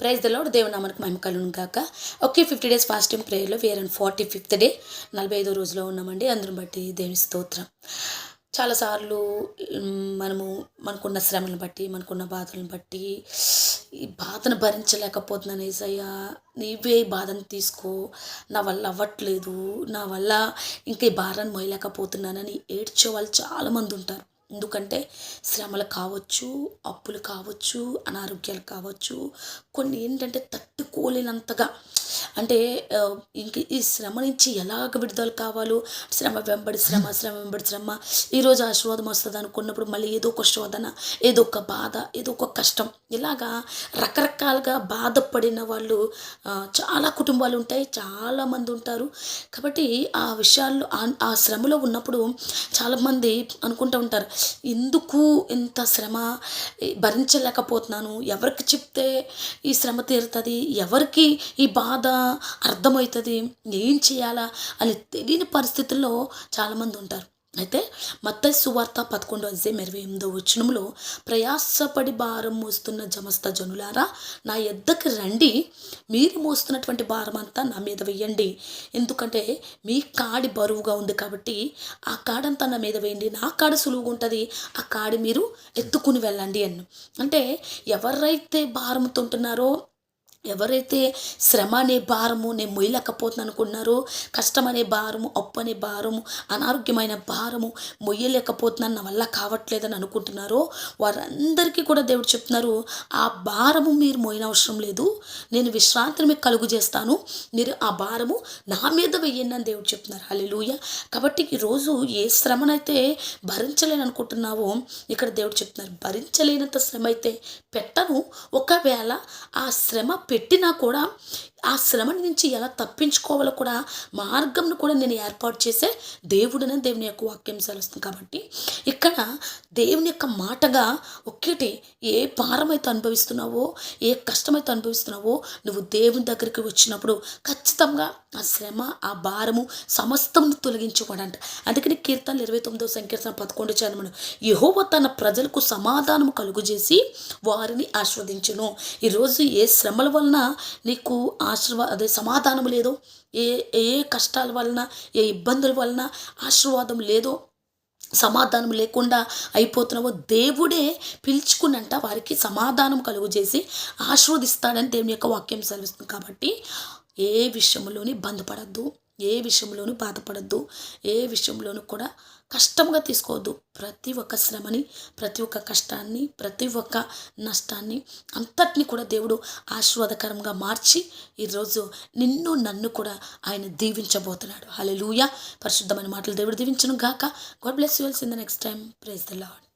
Praise the lord దేవుని మహిమ కలుగును కాక okay fifty days fasting ప్రేయర్లో where and forty fifth day నలభై ఐదో రోజులో ఉన్నామండి అందరం బట్టి దేవుని స్తోత్రం. చాలాసార్లు మనము మనకున్న శ్రమను బట్టి మనకున్న బాధలను బట్టి ఈ బాధను భరించలేకపోతున్నాను ఏసయ్యా. నీవే ఈ బాధను తీసుకో. నా వల్ల అవ్వట్లేదు. నా వల్ల ఇంకా ఈ భారాన్ని మోయలేకపోతున్నానని ఏడ్చే వాళ్ళు చాలామంది ఉంటారు. ఎందుకంటే శ్రమలు కావచ్చు అప్పులు కావచ్చు అనారోగ్యాలు కావచ్చు కొన్ని ఏంటంటే తట్టుకోలేనంతగా. అంటే ఇంక ఈ శ్రమ నుంచి ఎలాగ విడుదల కావాలో శ్రమ వెంబడి శ్రమ శ్రమ వెంబడి శ్రమ. ఈరోజు ఆశీర్వాదం వస్తుంది అనుకున్నప్పుడు మళ్ళీ ఏదో ఒక శోధన ఏదో ఒక బాధ ఏదో ఒక కష్టం. ఇలాగా రకరకాలుగా బాధపడిన వాళ్ళు చాలా కుటుంబాలు ఉంటాయి చాలామంది ఉంటారు. కాబట్టి ఆ విషయాల్లో ఆ శ్రమలో ఉన్నప్పుడు చాలామంది అనుకుంటూ ఉంటారు ఎందుకు ఇంత శ్రమ? భరించలేకపోతున్నాను. ఎవరికి చెప్తే ఈ శ్రమ తీరుతుంది? ఎవరికి ఈ బాధ అర్థమవుతుంది? ఏం చేయాలా అని తెలియని పరిస్థితుల్లో చాలామంది ఉంటారు. అయితే మత్తయి సువార్త పదకొండో అధ్యాయం ఇరవై ఎనిమిదో వచనంలో ప్రయాసపడి భారం మోస్తున్న జమస్త జనులారా నా ఎద్దకు రండి మీరు మోస్తున్నటువంటి భారం అంతా నా మీద వేయండి. ఎందుకంటే మీ కాడి బరువుగా ఉంది కాబట్టి ఆ కాడంతా నా మీద వేయండి. నా కాడ సులువుగా ఉంటుంది ఆ కాడి మీరు ఎత్తుకుని వెళ్ళండి అన్ను. అంటే ఎవరైతే భారంతో ఉంటున్నారో ఎవరైతే శ్రమ అనే భారము నేను మొయ్యలేకపోతున్నాను అనుకున్నారో కష్టం అనే భారము అప్పు అనే భారము అనారోగ్యమైన భారము మొయ్యలేకపోతున్నాను నా వల్ల కావట్లేదని అనుకుంటున్నారో వారందరికీ కూడా దేవుడు చెప్తున్నారు ఆ భారము మీరు మోయిన అవసరం లేదు. నేను విశ్రాంతిని మీకు కలుగు చేస్తాను. మీరు ఆ భారము నా మీద వెయ్యండి అని దేవుడు చెప్తున్నారు. హల్లెలూయా. కాబట్టి ఈరోజు ఏ శ్రమనైతే భరించలేను అనుకుంటున్నావో ఇక్కడ దేవుడు చెప్తున్నారు భరించలేనంత శ్రమ అయితే పెట్టను. ఒకవేళ ఆ శ్రమ పెట్టినా కూడా ఆ శ్రమ నుంచి ఎలా తప్పించుకోవాలో కూడా మార్గంను కూడా నేను ఏర్పాటు చేసే దేవుడనే దేవుని యొక్క వాక్యం సెలవుస్తుంది. కాబట్టి ఇక్కడ దేవుని యొక్క మాటగా ఒక్కటి ఏ భారం అయితే అనుభవిస్తున్నావో ఏ కష్టమైతే అనుభవిస్తున్నావో నువ్వు దేవుని దగ్గరికి వచ్చినప్పుడు ఖచ్చితంగా ఆ శ్రమ ఆ భారము సమస్తమును తొలగించుకోడంట. అందుకని కీర్తనలు ఇరవై తొమ్మిదో సంకీర్తన పదకొండు చదవడం యహోవ తన ప్రజలకు సమాధానము కలుగుజేసి వారిని ఆస్వాదించును ఈరోజు ఏ శ్రమల వలన నీకు ఆశీర్వా అదే సమాధానం లేదో ఏ ఏ కష్టాల వలన ఏ ఇబ్బందుల వలన ఆశీర్వాదం లేదో సమాధానం లేకుండా అయిపోతున్నావో దేవుడే పిలుచుకున్నంట వారికి సమాధానం కలుగు చేసి ఆశీర్వదిస్తాడని దేవుని యొక్క వాక్యం సెలవిస్తుంది. కాబట్టి ఏ విషయంలోని బంధపడద్దు ఏ విషయంలోనూ బాధపడద్దు. ఏ విషయంలోనూ కూడా కష్టంగా తీసుకోవద్దు. ప్రతి ఒక్క శ్రమని ప్రతి ఒక్క కష్టాన్ని ప్రతి ఒక్క నష్టాన్ని అంతటిని కూడా దేవుడు ఆశీర్వాదకరంగా మార్చి ఈరోజు నిన్ను నన్ను కూడా ఆయన దీవించబోతున్నాడు. హల్లెలూయా. పరిశుద్ధమైన మాటలు దేవుడు దీవించను గాక. God bless you all in the next time praise the Lord